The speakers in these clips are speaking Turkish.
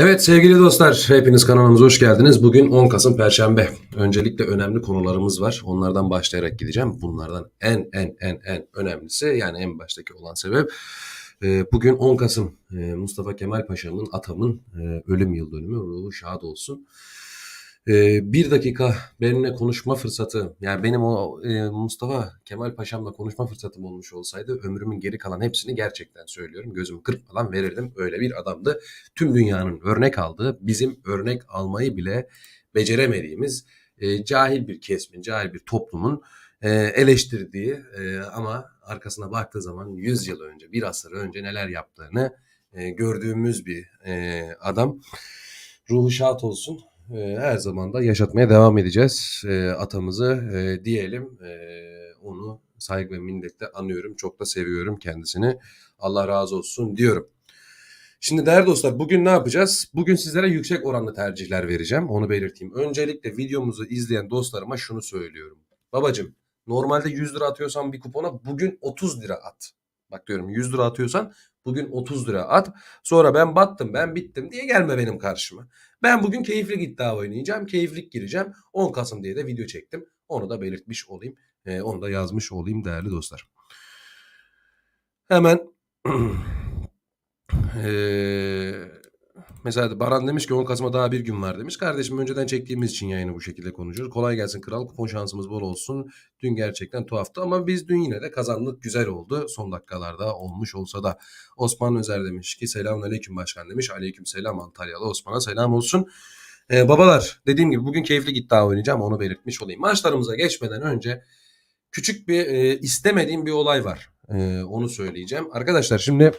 Evet sevgili dostlar, hepiniz kanalımıza hoş geldiniz. Bugün 10 Kasım Perşembe. Öncelikle önemli konularımız var. Onlardan başlayarak gideceğim. Bunlardan en en en en önemlisi yani en baştaki olan sebep e, bugün 10 Kasım e, Mustafa Kemal Paşa'mın atamın e, ölüm yıl dönümü. Ruhu şad olsun. E, bir dakika benimle konuşma fırsatı yani benim o e, Mustafa Kemal Paşa'mla konuşma fırsatım olmuş olsaydı ömrümün geri kalan hepsini gerçekten söylüyorum. Gözümü kırpmadan verirdim. Öyle bir adamdı tüm dünyanın örnek aldığı, bizim örnek almayı bile beceremediğimiz e, cahil bir kesimin, cahil bir toplumun e, eleştirdiği e, ama arkasına baktığı zaman 100 yıl önce, bir asır önce neler yaptığını e, gördüğümüz bir e, adam. Ruhu şad olsun. E, her zaman da yaşatmaya devam edeceğiz e, atamızı e, diyelim. E, onu saygı ve minnetle anıyorum. Çok da seviyorum kendisini. Allah razı olsun diyorum. Şimdi değerli dostlar bugün ne yapacağız? Bugün sizlere yüksek oranlı tercihler vereceğim. Onu belirteyim. Öncelikle videomuzu izleyen dostlarıma şunu söylüyorum. Babacım normalde 100 lira atıyorsan bir kupona bugün 30 lira at. Bak diyorum 100 lira atıyorsan bugün 30 lira at. Sonra ben battım ben bittim diye gelme benim karşıma. Ben bugün keyifli iddia oynayacağım. Keyiflik gireceğim. 10 Kasım diye de video çektim. Onu da belirtmiş olayım. Ee, onu da yazmış olayım değerli dostlar. Hemen Ee, mesela Baran demiş ki 10 Kasım'a daha bir gün var demiş. Kardeşim önceden çektiğimiz için yayını bu şekilde konuşuyoruz. Kolay gelsin kral. Kupon şansımız bol olsun. Dün gerçekten tuhaftı ama biz dün yine de kazandık. Güzel oldu. Son dakikalarda olmuş olsa da. Osman Özer demiş ki selamun aleyküm başkan demiş. Aleyküm selam Antalyalı Osman'a selam olsun. Ee, babalar dediğim gibi bugün keyifli iddia oynayacağım. Onu belirtmiş olayım. Maçlarımıza geçmeden önce küçük bir e, istemediğim bir olay var. E, onu söyleyeceğim. Arkadaşlar şimdi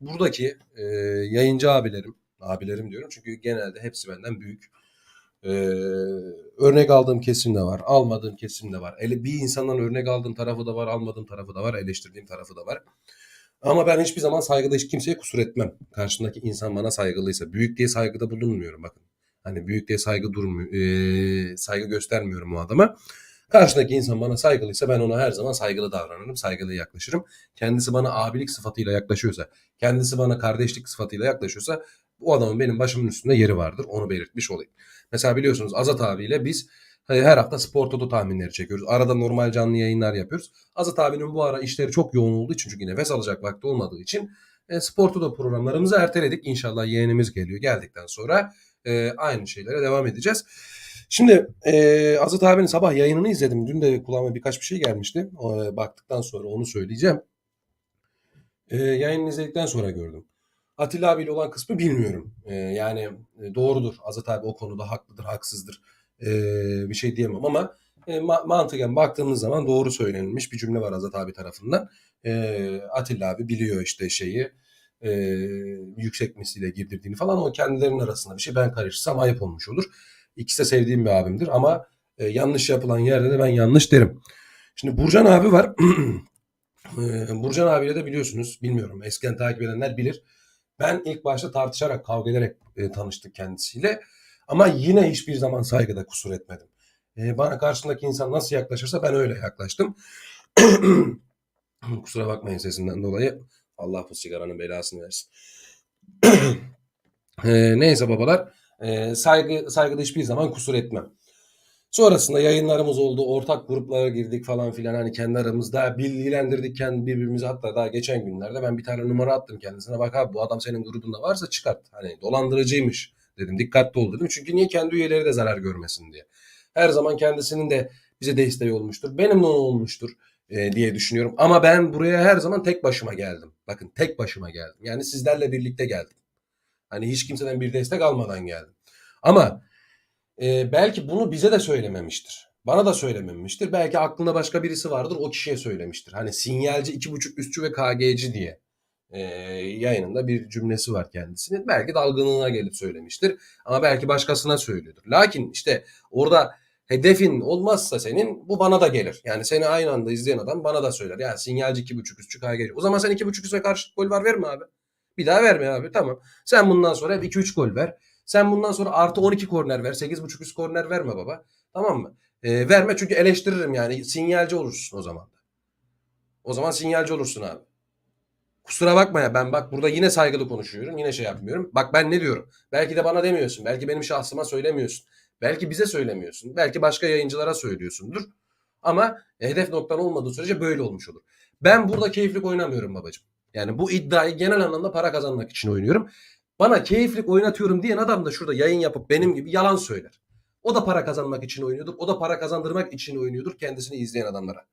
buradaki e, yayıncı abilerim, abilerim diyorum çünkü genelde hepsi benden büyük. E, örnek aldığım kesim de var, almadığım kesim de var. Ele, bir insandan örnek aldığım tarafı da var, almadığım tarafı da var, eleştirdiğim tarafı da var. Ama ben hiçbir zaman saygıda hiç kimseye kusur etmem. Karşımdaki insan bana saygılıysa. Büyük diye saygıda bulunmuyorum bakın. Hani büyük diye saygı durmuyor, e, saygı göstermiyorum o adama. Karşıdaki insan bana saygılıysa ben ona her zaman saygılı davranırım, saygılı yaklaşırım. Kendisi bana abilik sıfatıyla yaklaşıyorsa, kendisi bana kardeşlik sıfatıyla yaklaşıyorsa bu adamın benim başımın üstünde yeri vardır. Onu belirtmiş olayım. Mesela biliyorsunuz Azat abiyle biz e, her hafta spor toto tahminleri çekiyoruz. Arada normal canlı yayınlar yapıyoruz. Azat abinin bu ara işleri çok yoğun olduğu için çünkü nefes alacak vakti olmadığı için e, spor toto programlarımızı erteledik. İnşallah yeğenimiz geliyor. Geldikten sonra e, aynı şeylere devam edeceğiz. Şimdi e, Azat abinin sabah yayınını izledim. Dün de kulağıma birkaç bir şey gelmişti. E, baktıktan sonra onu söyleyeceğim. E, yayını izledikten sonra gördüm. Atilla abiyle olan kısmı bilmiyorum. E, yani doğrudur. Azat abi o konuda haklıdır, haksızdır. E, bir şey diyemem ama e, ma- mantıken baktığımız zaman doğru söylenilmiş bir cümle var Azat abi tarafından. E, Atilla abi biliyor işte şeyi e, yüksek misliyle girdirdiğini falan o kendilerinin arasında bir şey. Ben karışırsam ayıp olmuş olur. İkisi de sevdiğim bir abimdir ama e, yanlış yapılan yerde de ben yanlış derim. Şimdi Burcan abi var. Burcan abiyle de biliyorsunuz bilmiyorum eskiden takip edenler bilir. Ben ilk başta tartışarak kavga ederek e, tanıştık kendisiyle. Ama yine hiçbir zaman saygıda kusur etmedim. E, bana karşımdaki insan nasıl yaklaşırsa ben öyle yaklaştım. Kusura bakmayın sesinden dolayı. Allah bu sigaranın belasını versin. e, neyse babalar. E, saygı saygıda hiçbir zaman kusur etmem. Sonrasında yayınlarımız oldu. Ortak gruplara girdik falan filan. Hani kendi aramızda bilgilendirdik kendi birbirimizi. Hatta daha geçen günlerde ben bir tane numara attım kendisine. Bak abi bu adam senin grubunda varsa çıkart. Hani dolandırıcıymış dedim. Dikkatli ol dedim. Çünkü niye kendi üyeleri de zarar görmesin diye. Her zaman kendisinin de bize desteği olmuştur. Benim de olmuştur e, diye düşünüyorum. Ama ben buraya her zaman tek başıma geldim. Bakın tek başıma geldim. Yani sizlerle birlikte geldim. Hani hiç kimseden bir destek almadan geldim. Ama e, belki bunu bize de söylememiştir. Bana da söylememiştir. Belki aklında başka birisi vardır o kişiye söylemiştir. Hani sinyalci, iki buçuk üstçü ve KG'ci diye e, yayınında bir cümlesi var kendisinin. Belki dalgınlığına gelip söylemiştir. Ama belki başkasına söylüyordur. Lakin işte orada hedefin olmazsa senin bu bana da gelir. Yani seni aynı anda izleyen adam bana da söyler. Yani sinyalci iki buçuk üstçü KG'ci. O zaman sen iki buçuk üstüne karşı gol var verme abi. Bir daha verme abi tamam. Sen bundan sonra hep 2-3 gol ver. Sen bundan sonra artı 12 korner ver. 8.5 üst korner verme baba. Tamam mı? E, verme çünkü eleştiririm yani. Sinyalci olursun o zaman. O zaman sinyalci olursun abi. Kusura bakma ya ben bak burada yine saygılı konuşuyorum. Yine şey yapmıyorum. Bak ben ne diyorum? Belki de bana demiyorsun. Belki benim şahsıma söylemiyorsun. Belki bize söylemiyorsun. Belki başka yayıncılara söylüyorsundur. Ama hedef noktan olmadığı sürece böyle olmuş olur. Ben burada keyiflik oynamıyorum babacığım. Yani bu iddiayı genel anlamda para kazanmak için oynuyorum. Bana keyiflik oynatıyorum diyen adam da şurada yayın yapıp benim gibi yalan söyler. O da para kazanmak için oynuyordur. O da para kazandırmak için oynuyordur kendisini izleyen adamlara.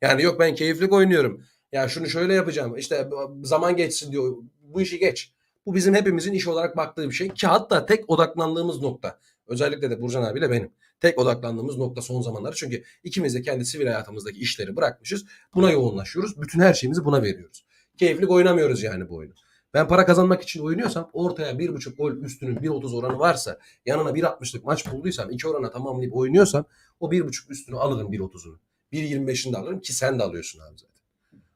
Yani yok ben keyiflik oynuyorum. Ya şunu şöyle yapacağım. İşte zaman geçsin diyor. Bu işi geç. Bu bizim hepimizin iş olarak baktığı bir şey. Ki hatta tek odaklandığımız nokta. Özellikle de Burcan abiyle benim. Tek odaklandığımız nokta son zamanları. Çünkü ikimiz de kendi sivil hayatımızdaki işleri bırakmışız. Buna yoğunlaşıyoruz. Bütün her şeyimizi buna veriyoruz. Keyiflik oynamıyoruz yani bu oyunu. Ben para kazanmak için oynuyorsam ortaya 1.5 gol üstünün 1.30 oranı varsa yanına 1.60'lık maç bulduysam iki orana tamamlayıp oynuyorsam o 1.5 üstünü alırım 1.30'unu. 1.25'ini de alırım ki sen de alıyorsun abi zaten.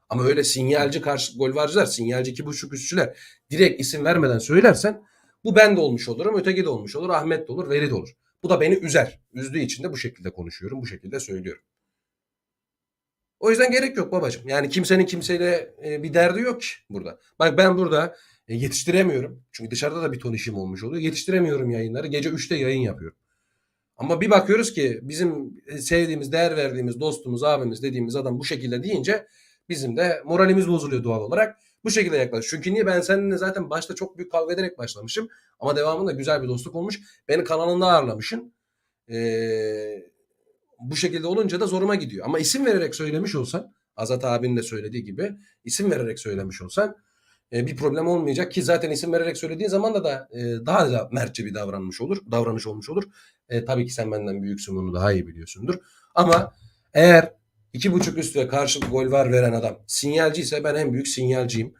Ama öyle sinyalci karşı gol varcılar, sinyalci 2.5 üstçüler direkt isim vermeden söylersen bu ben de olmuş olurum, öteki de olmuş olur, Ahmet de olur, Veri de olur. Bu da beni üzer. Üzdüğü için de bu şekilde konuşuyorum, bu şekilde söylüyorum. O yüzden gerek yok babacığım. Yani kimsenin kimseyle e, bir derdi yok ki burada. Bak ben burada e, yetiştiremiyorum. Çünkü dışarıda da bir ton işim olmuş oluyor. Yetiştiremiyorum yayınları. Gece 3'te yayın yapıyorum. Ama bir bakıyoruz ki bizim e, sevdiğimiz, değer verdiğimiz dostumuz, abimiz dediğimiz adam bu şekilde deyince bizim de moralimiz bozuluyor doğal olarak. Bu şekilde yaklaşıyoruz. Çünkü niye ben seninle zaten başta çok büyük kavga ederek başlamışım. Ama devamında güzel bir dostluk olmuş. Beni kanalında ağırlamışsın. Eee bu şekilde olunca da zoruma gidiyor. Ama isim vererek söylemiş olsan, Azat abinin de söylediği gibi isim vererek söylemiş olsan e, bir problem olmayacak ki zaten isim vererek söylediğin zaman da e, daha da mertçe bir davranmış olur, davranış olmuş olur. E, tabii ki sen benden büyüksün bunu daha iyi biliyorsundur. Ama eğer iki buçuk üst ve karşılık gol var veren adam sinyalci ise ben en büyük sinyalciyim.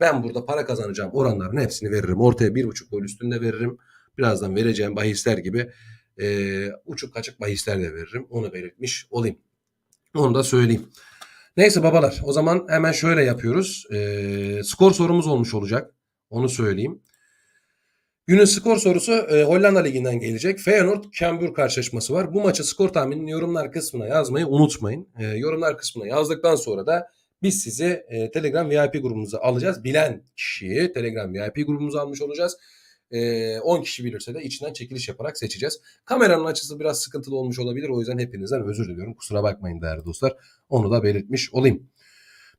Ben burada para kazanacağım oranların hepsini veririm. Ortaya bir buçuk gol üstünde veririm. Birazdan vereceğim bahisler gibi e, uçuk kaçık bahisler de veririm. Onu belirtmiş olayım. Onu da söyleyeyim. Neyse babalar o zaman hemen şöyle yapıyoruz. E, skor sorumuz olmuş olacak. Onu söyleyeyim. Günün skor sorusu e, Hollanda Ligi'nden gelecek. Feyenoord Cambuur karşılaşması var. Bu maçı skor tahminini yorumlar kısmına yazmayı unutmayın. E, yorumlar kısmına yazdıktan sonra da biz sizi e, Telegram VIP grubumuza alacağız. Bilen kişiyi Telegram VIP grubumuza almış olacağız. 10 kişi bilirse de içinden çekiliş yaparak seçeceğiz. Kameranın açısı biraz sıkıntılı olmuş olabilir. O yüzden hepinizden özür diliyorum. Kusura bakmayın değerli dostlar. Onu da belirtmiş olayım.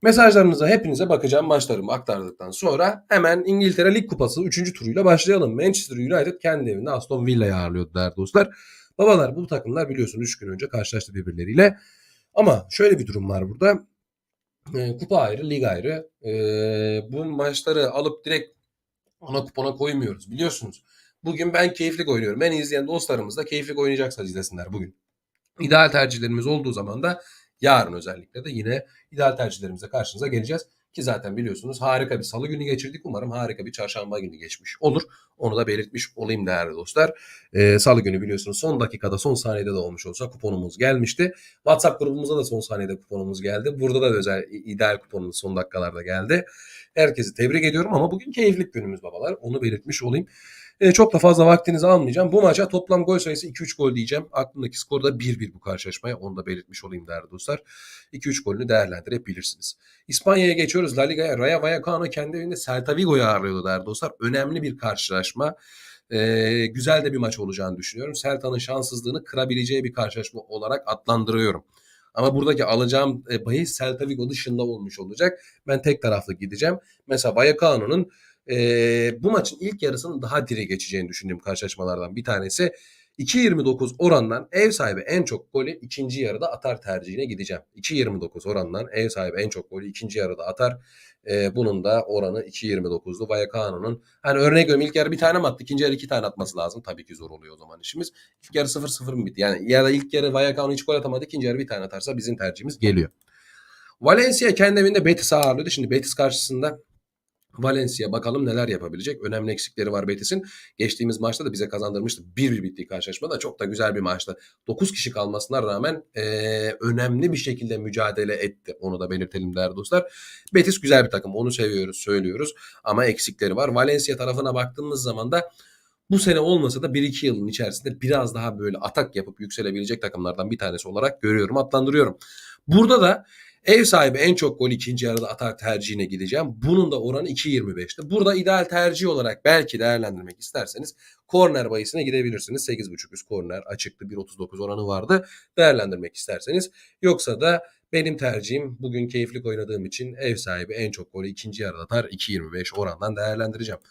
Mesajlarınıza hepinize bakacağım maçlarımı aktardıktan sonra hemen İngiltere Lig Kupası 3. turuyla başlayalım. Manchester United kendi evinde Aston Villa'yı ağırlıyordu değerli dostlar. Babalar bu takımlar biliyorsunuz 3 gün önce karşılaştı birbirleriyle. Ama şöyle bir durum var burada. kupa ayrı, lig ayrı. bu maçları alıp direkt ana kupona koymuyoruz biliyorsunuz. Bugün ben keyiflik oynuyorum. Ben izleyen dostlarımız da keyiflik oynayacaksa izlesinler bugün. İdeal tercihlerimiz olduğu zaman da yarın özellikle de yine ideal tercihlerimize karşınıza geleceğiz. Ki zaten biliyorsunuz harika bir salı günü geçirdik. Umarım harika bir çarşamba günü geçmiş olur. Onu da belirtmiş olayım değerli dostlar. Ee, salı günü biliyorsunuz son dakikada son saniyede de olmuş olsa kuponumuz gelmişti. WhatsApp grubumuza da son saniyede kuponumuz geldi. Burada da özel ideal kuponumuz son dakikalarda geldi. Herkesi tebrik ediyorum ama bugün keyiflik günümüz babalar. Onu belirtmiş olayım. E, çok da fazla vaktinizi almayacağım. Bu maça toplam gol sayısı 2-3 gol diyeceğim. Aklımdaki skor da 1-1 bu karşılaşmaya. Onu da belirtmiş olayım değerli dostlar. 2-3 golünü değerlendirebilirsiniz. İspanya'ya geçiyoruz. La Liga'ya Rayo Vallecano kendi evinde Celta Vigo'yu ağırlıyordu değerli dostlar. Önemli bir karşılaşma. Ee, güzel de bir maç olacağını düşünüyorum. Celta'nın şanssızlığını kırabileceği bir karşılaşma olarak adlandırıyorum. Ama buradaki alacağım e, bahis Celta Vigo dışında olmuş olacak. Ben tek taraflı gideceğim. Mesela Vallecano'nun e, bu maçın ilk yarısının daha diri geçeceğini düşündüğüm karşılaşmalardan bir tanesi. 2.29 orandan ev sahibi en çok golü ikinci yarıda atar tercihine gideceğim. 2.29 orandan ev sahibi en çok golü ikinci yarıda atar. Ee, bunun da oranı 2.29'du. Vallecano'nun hani örneğin veriyorum ilk yarı bir tane mi attı? ikinci yarı iki tane atması lazım. Tabii ki zor oluyor o zaman işimiz. İlk yarı 0-0 mı bitti? Yani ya da ilk yarı Vallecano hiç gol atamadı. ikinci yarı bir tane atarsa bizim tercihimiz geliyor. Valencia kendi evinde Betis ağırlıyordu. Şimdi Betis karşısında Valencia bakalım neler yapabilecek. Önemli eksikleri var Betis'in. Geçtiğimiz maçta da bize kazandırmıştı. 1-1 bittiği karşılaşma da çok da güzel bir maçtı. 9 kişi kalmasına rağmen e, önemli bir şekilde mücadele etti. Onu da belirtelim değerli dostlar. Betis güzel bir takım. Onu seviyoruz, söylüyoruz. Ama eksikleri var. Valencia tarafına baktığımız zaman da bu sene olmasa da 1-2 yılın içerisinde biraz daha böyle atak yapıp yükselebilecek takımlardan bir tanesi olarak görüyorum, adlandırıyorum. Burada da Ev sahibi en çok gol ikinci yarıda atar tercihine gideceğim. Bunun da oranı 2.25'ti. Burada ideal tercih olarak belki değerlendirmek isterseniz korner bayisine gidebilirsiniz. 8.5 üst korner açıktı 1.39 oranı vardı. Değerlendirmek isterseniz. Yoksa da benim tercihim bugün keyifli oynadığım için ev sahibi en çok golü ikinci yarıda atar 2.25 orandan değerlendireceğim.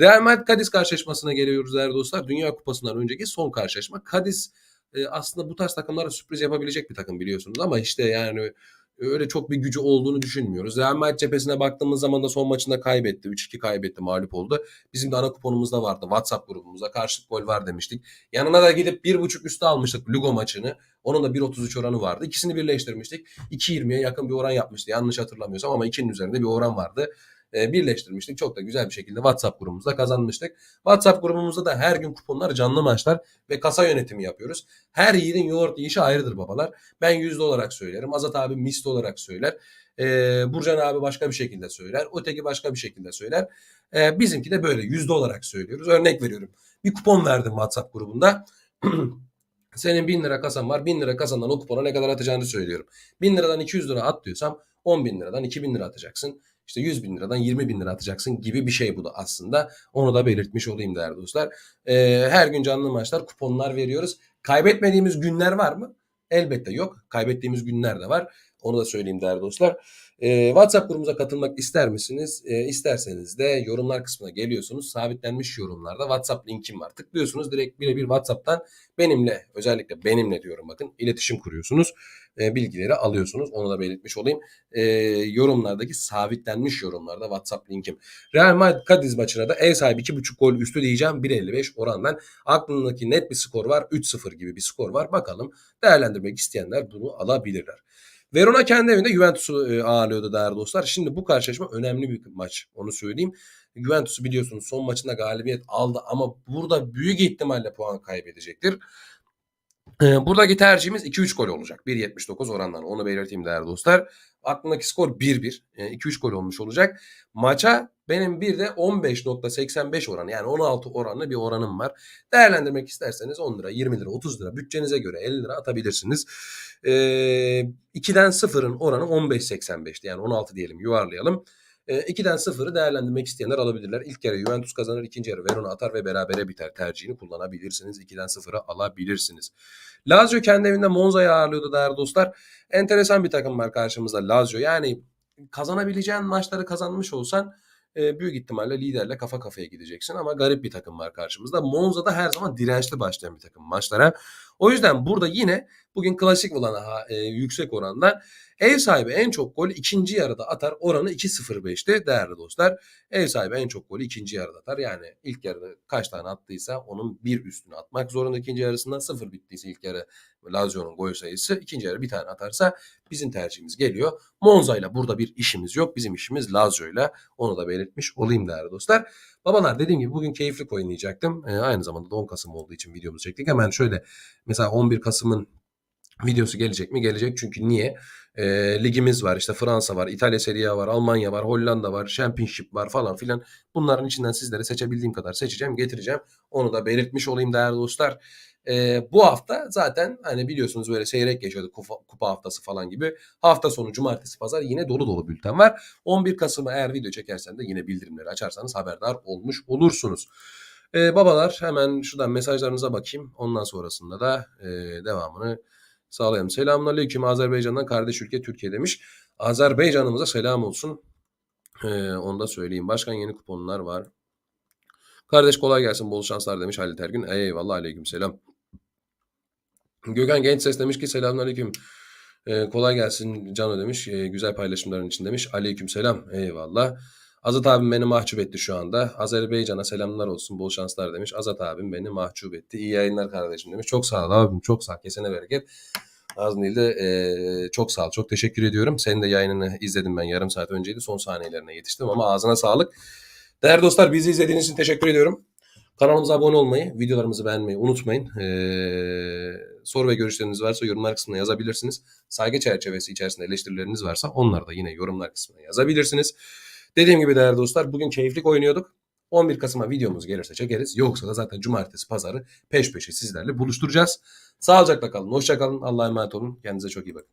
Real Madrid Cadiz karşılaşmasına geliyoruz değerli dostlar. Dünya Kupası'ndan önceki son karşılaşma. Cadiz e, aslında bu tarz takımlara sürpriz yapabilecek bir takım biliyorsunuz ama işte yani öyle çok bir gücü olduğunu düşünmüyoruz. Real Madrid cephesine baktığımız zaman da son maçında kaybetti. 3-2 kaybetti, mağlup oldu. Bizim de ana kuponumuzda vardı. WhatsApp grubumuzda karşılık gol var demiştik. Yanına da gidip 1.5 üstü almıştık Lugo maçını. Onun da 1.33 oranı vardı. İkisini birleştirmiştik. 2.20'ye yakın bir oran yapmıştı. Yanlış hatırlamıyorsam ama 2'nin üzerinde bir oran vardı. E, birleştirmiştik. Çok da güzel bir şekilde WhatsApp grubumuzda kazanmıştık. WhatsApp grubumuzda da her gün kuponlar canlı maçlar ve kasa yönetimi yapıyoruz. Her yiğidin yoğurt yiyişi ayrıdır babalar. Ben yüzde olarak söylerim. Azat abi misli olarak söyler. E, Burcan abi başka bir şekilde söyler. Öteki başka bir şekilde söyler. E, bizimki de böyle yüzde olarak söylüyoruz. Örnek veriyorum. Bir kupon verdim WhatsApp grubunda. Senin 1000 lira kasan var. 1000 lira kasandan o kupona ne kadar atacağını söylüyorum. 1000 liradan 200 lira at diyorsam 10 bin liradan 2000 lira atacaksın. İşte 100 bin liradan 20 bin lira atacaksın gibi bir şey bu da aslında. Onu da belirtmiş olayım değerli dostlar. Ee, her gün canlı maçlar kuponlar veriyoruz. Kaybetmediğimiz günler var mı? Elbette yok. Kaybettiğimiz günler de var. Onu da söyleyeyim değerli dostlar. Ee, WhatsApp grubumuza katılmak ister misiniz? Ee, isterseniz de yorumlar kısmına geliyorsunuz. Sabitlenmiş yorumlarda WhatsApp linkim var. Tıklıyorsunuz direkt birebir WhatsApp'tan benimle özellikle benimle diyorum bakın iletişim kuruyorsunuz. Ee, bilgileri alıyorsunuz. Onu da belirtmiş olayım. Ee, yorumlardaki sabitlenmiş yorumlarda WhatsApp linkim. Real Madrid Cadiz maçına da ev sahibi 2.5 gol üstü diyeceğim. 1.55 orandan. Aklındaki net bir skor var. 3-0 gibi bir skor var. Bakalım değerlendirmek isteyenler bunu alabilirler. Verona kendi evinde Juventus'u e, ağırlıyordu değerli dostlar. Şimdi bu karşılaşma önemli bir maç. Onu söyleyeyim. Juventus'u biliyorsunuz son maçında galibiyet aldı ama burada büyük ihtimalle puan kaybedecektir. E, buradaki tercihimiz 2-3 gol olacak. 1.79 orandan. Onu belirteyim değerli dostlar. Aklımdaki skor 1-1. 2-3 gol olmuş olacak. Maça benim bir de 15.85 oranı yani 16 oranlı bir oranım var. Değerlendirmek isterseniz 10 lira, 20 lira, 30 lira bütçenize göre 50 lira atabilirsiniz. Ee, 2'den 0'ın oranı 15.85'ti yani 16 diyelim yuvarlayalım. E, 2'den 0'ı değerlendirmek isteyenler alabilirler. İlk yarı Juventus kazanır, ikinci yarı Verona atar ve berabere biter tercihini kullanabilirsiniz. 2'den 0'ı alabilirsiniz. Lazio kendi evinde Monza'yı ağırlıyordu değerli dostlar. Enteresan bir takım var karşımızda Lazio. Yani kazanabileceğin maçları kazanmış olsan e, büyük ihtimalle liderle kafa kafaya gideceksin ama garip bir takım var karşımızda. Monza'da her zaman dirençli başlayan bir takım maçlara. O yüzden burada yine bugün klasik olan e, yüksek oranda ev sahibi en çok gol ikinci yarıda atar. Oranı 2.05'ti değerli dostlar. Ev sahibi en çok golü ikinci yarıda atar. Yani ilk yarıda kaç tane attıysa onun bir üstüne atmak zorunda. ikinci yarısında sıfır bittiyse ilk yarı Lazio'nun gol sayısı ikinci yarı bir tane atarsa bizim tercihimiz geliyor. Monza ile burada bir işimiz yok. Bizim işimiz Lazio ile onu da belirtmiş olayım değerli dostlar. Babalar dediğim gibi bugün keyifli oynayacaktım. E, aynı zamanda da 10 Kasım olduğu için videomuzu çektik. Hemen şöyle mesela 11 Kasım'ın videosu gelecek mi? Gelecek çünkü niye? E, ligimiz var işte Fransa var, İtalya Serie A var, Almanya var, Hollanda var, Championship var falan filan. Bunların içinden sizlere seçebildiğim kadar seçeceğim, getireceğim. Onu da belirtmiş olayım değerli dostlar. E, bu hafta zaten hani biliyorsunuz böyle seyrek geçiyorduk kupa, kupa haftası falan gibi. Hafta sonu cumartesi pazar yine dolu dolu bülten var. 11 Kasım'a eğer video çekersen de yine bildirimleri açarsanız haberdar olmuş olursunuz. Ee, babalar hemen şuradan mesajlarınıza bakayım. Ondan sonrasında da e, devamını sağlayalım. Selamünaleyküm Azerbaycan'dan kardeş ülke Türkiye demiş. Azerbaycan'ımıza selam olsun. Ee, onu da söyleyeyim. Başkan yeni kuponlar var. Kardeş kolay gelsin bol şanslar demiş Halit Ergün. Eyvallah aleyküm selam. Gökhan Genç Ses demiş ki selamünaleyküm. Ee, kolay gelsin Cano demiş. Ee, güzel paylaşımların için demiş. Aleyküm selam. Eyvallah. Azat abim beni mahcup etti şu anda. Azerbaycan'a selamlar olsun. Bol şanslar demiş. Azat abim beni mahcup etti. İyi yayınlar kardeşim demiş. Çok sağ ol abim. Çok sağ ol. Kesene bereket. Az değil de e, çok sağ ol. Çok teşekkür ediyorum. Senin de yayınını izledim ben. Yarım saat önceydi. Son saniyelerine yetiştim ama ağzına sağlık. Değerli dostlar bizi izlediğiniz için teşekkür ediyorum. Kanalımıza abone olmayı, videolarımızı beğenmeyi unutmayın. Ee, soru ve görüşleriniz varsa yorumlar kısmına yazabilirsiniz. Saygı çerçevesi içerisinde eleştirileriniz varsa onları da yine yorumlar kısmına yazabilirsiniz. Dediğim gibi değerli dostlar bugün keyiflik oynuyorduk. 11 Kasım'a videomuz gelirse çekeriz. Yoksa da zaten cumartesi pazarı peş peşe sizlerle buluşturacağız. Sağlıcakla kalın, hoşça kalın. Allah'a emanet olun. Kendinize çok iyi bakın.